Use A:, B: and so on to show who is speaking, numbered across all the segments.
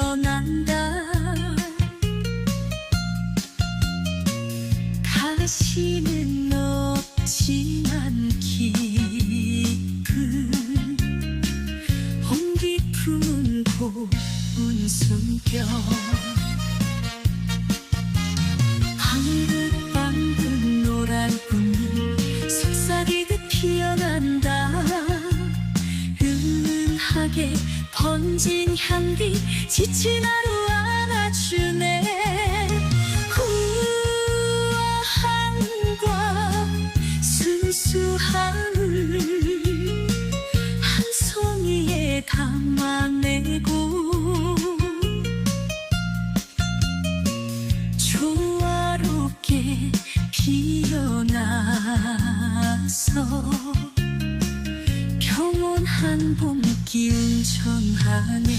A: 피어난다. 가시는 없지만 깊은 온기 품은 고운 숨결. 하늘은 방금 노란 꿈이 속삭이듯 피어난다. 은은하게 번진 향기 지친 하루 안아주네. 우아함과 순수함을 한 송이에 담아내고 조화롭게 피어나서 평온한 봄 기운 전하네.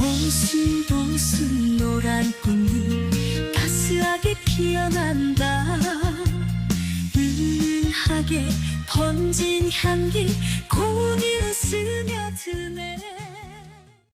A: 오순도순 노란 꿈이 따스하게 피어난다. 은하게 번진 향기